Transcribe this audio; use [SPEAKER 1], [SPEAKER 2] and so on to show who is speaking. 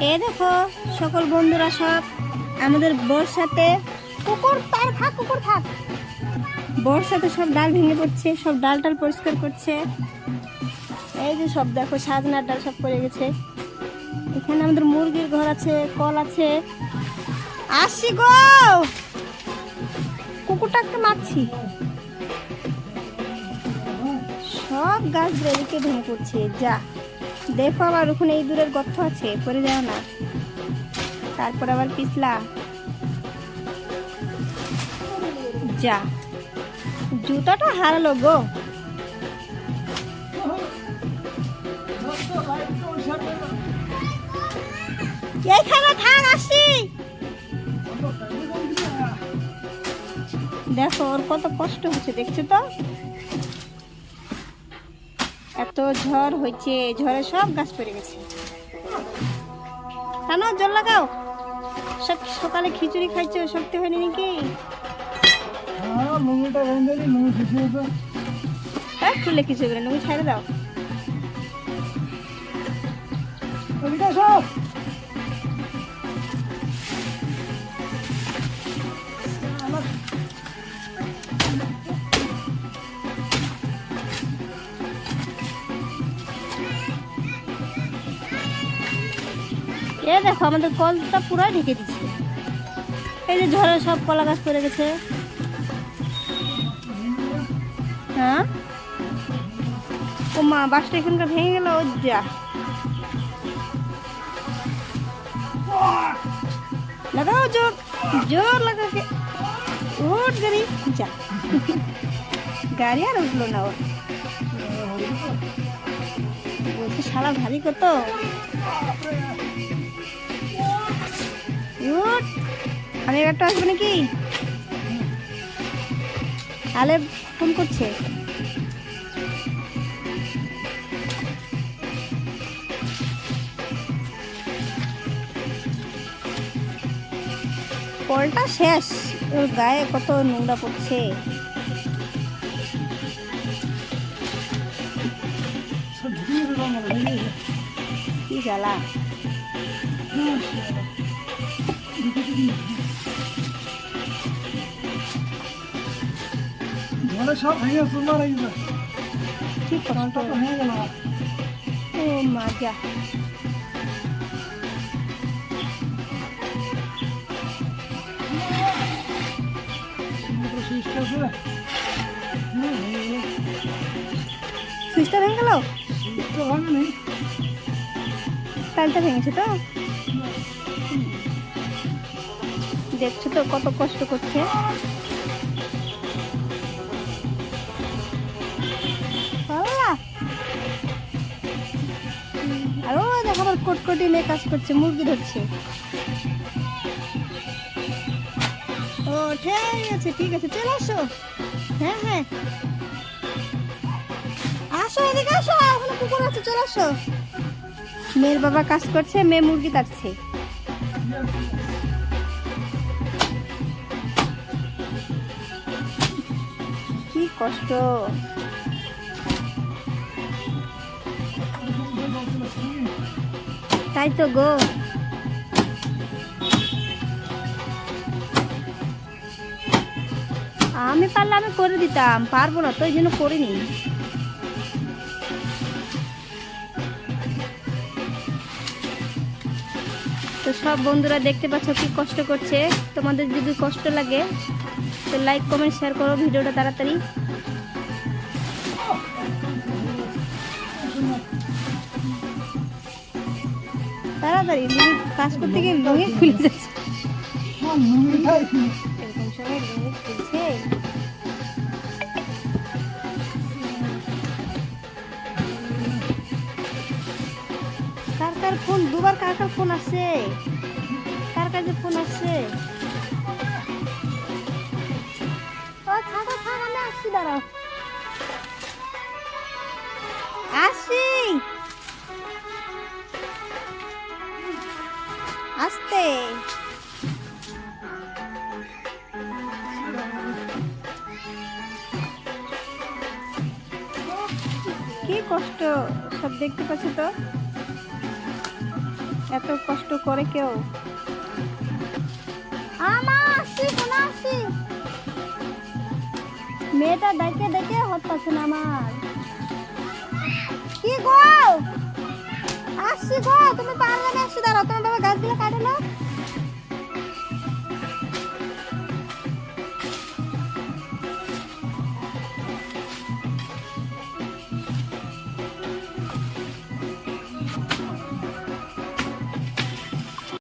[SPEAKER 1] দেখো, সকল বন্ধুরা সব আমাদের বর্ষাতে কুকুর তার থাক কুকুর থাক বর্ষাতে সব ডাল ভেঙে পড়ছে, সব ডাল টাল পরিষ্কার করছে। এই যে সব দেখো, সাজনার ডাল সব পড়ে গেছে। এখানে আমাদের মুরগির ঘর আছে, কল আছে। আসি গো! কুকুরটাকে মারছি। সব গাছ এদিকে ভেঙে পড়ছে, যা। দেখো আবার ওখানে এই দূরের গর্ত আছে পরে যাও না। তারপর আবার পিছলা। যা। জুতাটা হারালো গো। থাক, আসি। দেখো, ওর কত কষ্ট হচ্ছে, দেখছ তো? এত ঝড় হয়েছে ঝড়ে সব গাছ পড়ে গেছে। কেন জল লাগাও। সব সকালে খিচুড়ি খাইছো শক্তি হয়নি নাকি?
[SPEAKER 2] হ্যাঁ
[SPEAKER 1] হ্যাঁ খুলে কিছু করে তুমি ছাড়ে দাও। এ দেখো, আমাদের কলটা পুরো ঢেকে দিচ্ছে এই যে ঝড়ে সব কলা গাছ পড়ে গেছে। হ্যাঁ? ও মা, বাসটা এখানকার ভেঙে গেল, ও যা। লাগাও, জোর জোর লাগাকে উঠ, গাড়ি, যা। গাড়ি আর উঠল না ওর শালা ভারী কত? আমি একটা আসবে নাকি? তাহলে ফোন করছে। কলটা শেষ। ওর গায়ে কত নোংরা পড়ছে। কি জ্বালা।
[SPEAKER 2] ঝড়ে সব ভেঙে হয়ে গেছে।
[SPEAKER 1] কি কষ্ট
[SPEAKER 2] ভেঙে গেল।
[SPEAKER 1] ও মা
[SPEAKER 2] হ্যাঁ গেল।
[SPEAKER 1] সুইচটা ভেঙে গেল? তালটা ভেঙেছে তো? দেখছ তো কত কষ্ট করছে? কটকটি নিয়ে কাজ করছে, মুরগি ধরছে। ও ঠিক আছে ঠিক আছে, চলে আসো। হ্যাঁ হ্যাঁ। আসো এদিকে, আসো, ওখানে কুকুর আছে, চলে আসো। মেয়ের বাবা কাজ করছে, মেয়ে মুরগি তাড়ছে। কি কষ্ট। তাই তো গো। আমি পারলে আমি করে দিতাম, পারব না তো, এই জন্য করিনি। তো সব বন্ধুরা দেখতে পাচ্ছ কি কষ্ট করছে? তোমাদের যদি কষ্ট লাগে, তো লাইক কমেন্ট শেয়ার করো ভিডিওটা তাড়াতাড়ি। তাড়াতাড়ি কাজ করতে গিয়ে লুঙ্গি খুলে যাচ্ছে। কার কার ফোন? দুবার কার কার ফোন আসছে? কার কাছে ফোন আসছে? আসছি, দাঁড়াও। আসছি। আসতে। কি কষ্ট? সব দেখতে পাচ্ছ তো? এত কষ্ট করে কেউ? মেয়েটা ডেকে ডেকে হচ্ছে না আমার। কি গো? আসছি গো, তুমি পারলে না